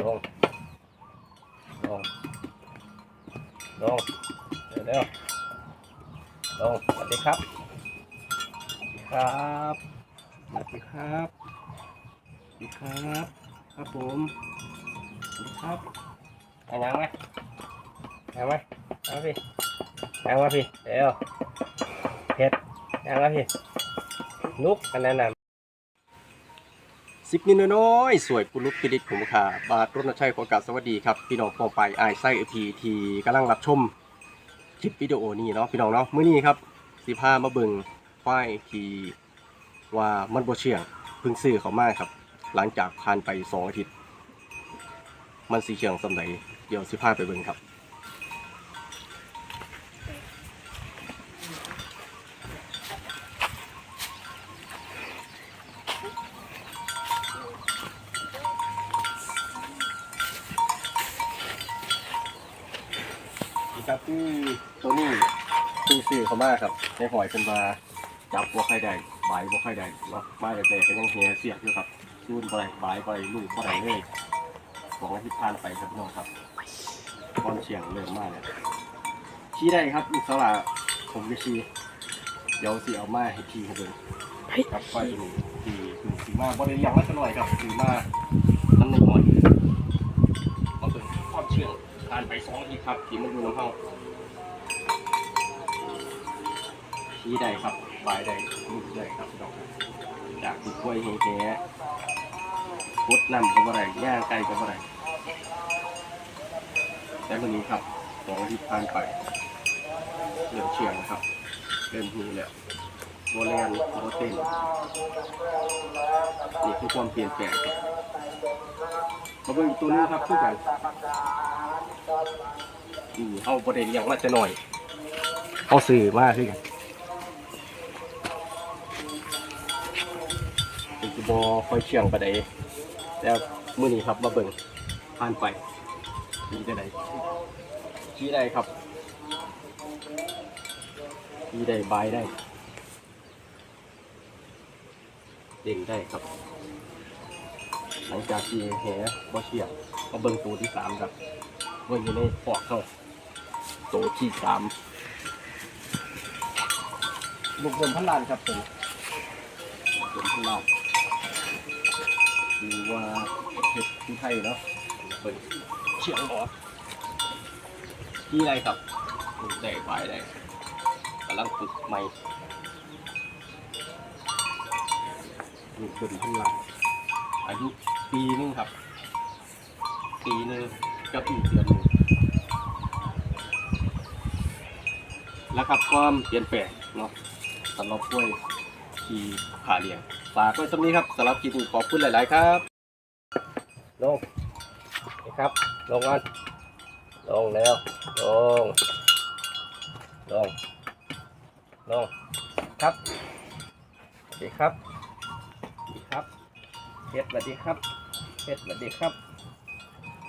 ลง ลง ลง เร็วเร็วลง สวัสดีครับ สวัสดีครับ สวัสดีครับ สวัสดีครับ ครับผม สวัสดีครับเอายังไหมยังไหมเอาพี่ยังมาพี่ เร็วเผ็ดยังมาพี่ลุกอันนั้นน่ะ สิบนิดน้อยสวยปุลุกพิดิษขุมค่าบาทรถนชัยขอกราบสวัสดีครับ พี่น้องปองไปไอไส้เอพีทีกำลังรับชมคลิปวิดีโอนี้เนาะพี่น้องเนาะเมื้อนี้ครับสิพามาเบิ่งควายที่ว่ามันบ่เชื่องพิ่งซื้อเขามากครับ หลังจากผ่านไปสองอาทิตย์ มันสีเชื่องสำไหนเดี๋ยวสิพาไปเบิ่งครับ ครับที่ตัวนี้เพิ่งซื้อเขามาครับในหอยเป็นมาจับบัวไข่ใดบายบัวไข่ใดเนาะมาแต่ๆก็ยังเฮียเสียบอยู่ครับรุ่นอะไรบายไปลูกเท่าไหร่เลยสองอาทิตย์ผ่านไปครับพี่น้องครับตอนเฉียงเริ่มมากเลยชี้ได้ครับลูกสาวหลาผมจะชี้เดี๋ยวสีเอามาให้ทีครับเบิ่งครับไฟตัวนี้ทีคือสีมาบริเลียงมาสักหน่อยครับสีมาน้ำในหอย องอาทิตย์ครับทีมันอยู่น้ำเข้าชี้ได้ครับบายได้ลูกได้ครับพี่น้องจากติดกล้วยเฮแท้พดนำก็บ่ได้ย่างไก่ก็บ่ได้แต่วันนี้ครับสองอาทิตย์ผ่านไปเริ่มเชียงนะครับเริ่มหูแล้วโบแลนโบเต้นนี่คือความเปลี่ยนแปลงครับมาเบิ่งตัวนึงครับคือกัน อืมเอาประเด็นอย่างมาจะหน่อยเอาสื่อมากขึ้นกันเป็นบอคอยเชียงไปไดแล้วมื้อนี้ครับมาเบิ่งผ่านไปมีได้ไดชี้ได้ครับชี้ได้บายได้ เด่นได้ครับ หลังจากที่แหบ่เชียงมาเบิ่งตัวที่สามครับ เบิ่งอยู่ในปอกเขาโตที่สามลูกบนพันลานครับตัวนี้ลูกบนพันลานหรือว่าเห็ดที่ไทยเนาะเปิดเชียงหรอที่ไรครับได้ไปได้กำลังฝึกใหม่นี่ขึ้นขึ้นหลังอายุปีนึงครับ ปีนึงกับอีกเดือนนึง แล้วครับ ความเปลี่ยนแปลงเนาะสำหรับกล้วยที่ขาเลี้ยงฝากไว้สำนี้ครับสำหรับคลิปนี้ขอบคุณหลาย ๆ ครับลงนี่ครับลงก่อนลงแล้วลงลงลงครับสวัสดีครับสวัสดีครับเพชรสวัสดีครับเพชรสวัสดีครับ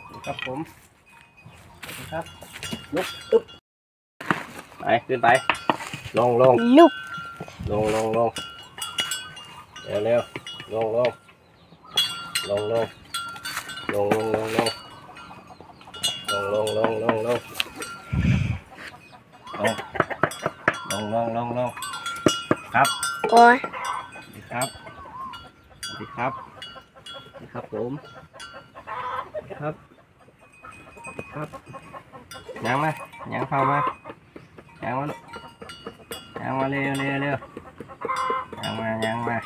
สวัสดีครับผมสวัสดีครับลุกอึ๊บ ขึ้นไป ลงลงลูกลงลงลงเร็วเร็วลงลงลงลงลงลงลงลงลงลงลงลงลงลงลงลงลงลงครับโอ้ยสวัสดีครับสวัสดีครับสวัสดีครับผมสวัสดีครับสวัสดีครับยังมายังเข้ามา ยังมาลูกยังมาเร็วเร็วเร็วยังมายังมา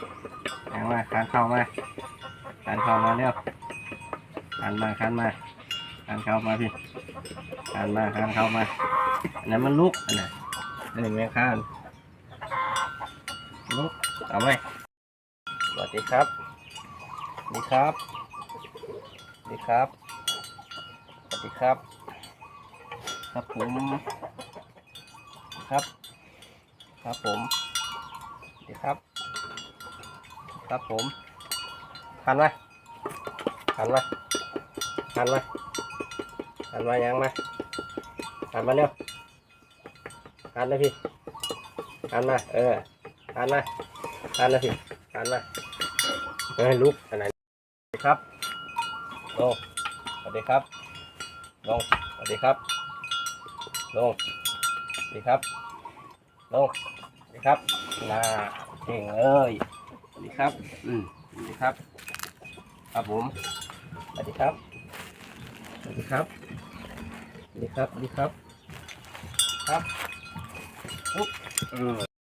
ยังมาคันเข้ามาคันเข้ามาเร็วคันมาคันมาคันเข้ามาพี่คันมาคันเข้ามาอันนั้นมันลุกอันนั้นเห็นไหมคันลุกเอาไหมสวัสดีครับสวัสดีครับสวัสดีครับสวัสดีครับ ครับผม ครับ ครับผมดีครับ ครับผมหันมาหันมาหันมาหันมายังมาหันมาเร็วหันเลยพี่หันมาเออหันมาหันเลยพี่หันมาเออลุกอันไหนครับลงวัสดีครับลงสวัสดีครับลง ดีครับลงสวัสดีครับนาเก่งเลยสวัสดีครับ อืมสวัสดีครับ ครับผมสวัสดีครับสวัสดีครับสวัสดีครับสวัสดีครับ ครับปุ๊บอืม